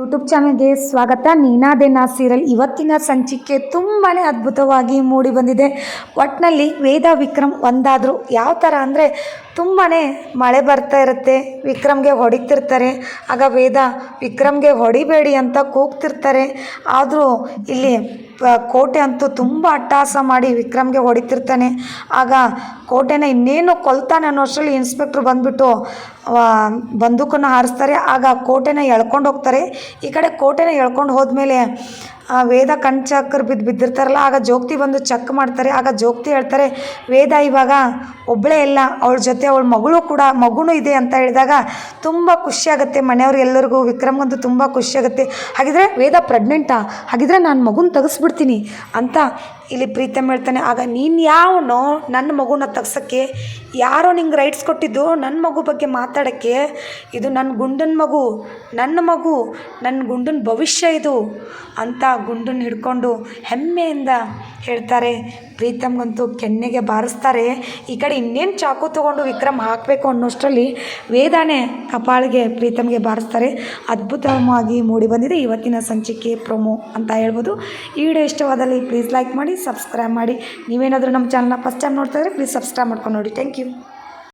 YouTube ಚಾನಲ್ಗೆ ಸ್ವಾಗತ. ನೀನಾದೇನಾ serial ಇವತ್ತಿನ ಸಂಚಿಕೆ ತುಂಬಾ ಅದ್ಭುತವಾಗಿ ಮೂಡಿ ಬಂದಿದೆ. ಒಟ್ಟಿನಲ್ಲಿ ವೇದ ವಿಕ್ರಮ್ ಒಂದಾದರೂ ಯಾವ ಥರ ಅಂದರೆ ತುಂಬಾ ಮಳೆ ಬರ್ತಾ ಇರುತ್ತೆ, ವಿಕ್ರಮ್ಗೆ ಹೊಡಿತಿರ್ತಾರೆ. ಆಗ ವೇದ ವಿಕ್ರಮ್ಗೆ ಹೊಡಿಬೇಡಿ ಅಂತ ಕೂಗ್ತಿರ್ತಾರೆ. ಆದರೂ ಇಲ್ಲಿ ಕೋಟೆ ಅಂತೂ ತುಂಬ ಅಟ್ಟಹಾಸ ಮಾಡಿ ವಿಕ್ರಮ್ಗೆ ಹೊಡಿತಿರ್ತಾನೆ. ಆಗ ಕೋಟೆನ ಇನ್ನೇನು ಕೊಲ್ತಾನೆ ಅನ್ನೋ ಅಷ್ಟರಲ್ಲಿ ಇನ್ಸ್ಪೆಕ್ಟ್ರ್ ಬಂದುಬಿಟ್ಟು ಬಂದೂಕನ್ನು ಹಾರಿಸ್ತಾರೆ. ಆಗ ಕೋಟೆನ ಎಳ್ಕೊಂಡು ಹೋಗ್ತಾರೆ. ಈ ಕಡೆ ಕೋಟೆನ ಎಳ್ಕೊಂಡು ಹೋದ್ಮೇಲೆ ವೇದ ಕಣ್ಚಕ್ರ ಬಿದ್ದು ಬಿದ್ದಿರ್ತಾರಲ್ಲ, ಆಗ ಜೋಗ್ತಿ ಬಂದು ಚೆಕ್ ಮಾಡ್ತಾರೆ. ಆಗ ಜೋಗ್ತಿ ಹೇಳ್ತಾರೆ, ವೇದ ಇವಾಗ ಒಬ್ಬಳೇ ಇಲ್ಲ, ಅವಳ ಜೊತೆ ಅವಳ ಮಗಳು ಕೂಡ ಮಗುನೂ ಇದೆ ಅಂತ ಹೇಳಿದಾಗ ತುಂಬ ಖುಷಿಯಾಗುತ್ತೆ ಮನೆಯವ್ರು ಎಲ್ಲರಿಗೂ. ವಿಕ್ರಮ್ಗಂತೂ ತುಂಬ ಖುಷಿಯಾಗುತ್ತೆ ಹಾಗಿದ್ರೆ ವೇದ ಪ್ರೆಗ್ನೆಂಟಾ ಹಾಗಿದ್ರೆ ನಾನು ಮಗುನ ತೆಗೆಸ್ಬಿಡ್ತೀನಿ ಅಂತ ಇಲ್ಲಿ ಪ್ರೀತಮ್ ಹೇಳ್ತಾನೆ, ಆಗ ನೀನು ಯಾವನೋ ನನ್ನ ಮಗುನ ತಗ್ಸೋಕ್ಕೆ, ಯಾರೋ ನಿಂಗೆ ರೈಟ್ಸ್ ಕೊಟ್ಟಿದ್ದು ನನ್ನ ಮಗು ಬಗ್ಗೆ ಮಾತಾಡೋಕ್ಕೆ, ಇದು ನನ್ನ ಗುಂಡನ ಮಗು, ನನ್ನ ಮಗು ನನ್ನ ಗುಂಡನ ಭವಿಷ್ಯ ಇದು ಅಂತ ಗುಂಡನ್ನ ಹಿಡ್ಕೊಂಡು ಹೆಮ್ಮೆಯಿಂದ ಹೇಳ್ತಾರೆ. ಪ್ರೀತಮ್ಗಂತೂ ಕೆನ್ನೆಗೆ ಬಾರಿಸ್ತಾರೆ. ಈ ಕಡೆ ಇನ್ನೇನು ಚಾಕು ತೊಗೊಂಡು ವಿಕ್ರಮ್ ಹಾಕಬೇಕು ಅನ್ನೋಷ್ಟರಲ್ಲಿ ವೇದಾನೆ ಕಪಾಳಿಗೆ ಪ್ರೀತಮ್ಗೆ ಬಾರಿಸ್ತಾರೆ. ಅದ್ಭುತವಾಗಿ ಮೂಡಿ ಬಂದಿದೆ ಇವತ್ತಿನ ಸಂಚಿಕೆ ಪ್ರೊಮೋ ಅಂತ ಹೇಳ್ಬೋದು. ಈ ವಿಡಿಯೋ ಇಷ್ಟವಾದಲ್ಲಿ ಪ್ಲೀಸ್ ಲೈಕ್ ಮಾಡಿ ಸಬ್ಸ್ಕ್ರೈಬ್ ಮಾಡಿ. ನೀವೇನಾದರೂ ನಮ್ಮ ಚಾನಲ್ನ ಫಸ್ಟ್ ಟೈಮ್ ನೋಡ್ತಾ ಇದ್ರೆ ಪ್ಲೀಸ್ ಸಬ್ಸ್ಕ್ರೈಬ್ ಮಾಡ್ಕೊಂಡು ನೋಡಿ. Thank you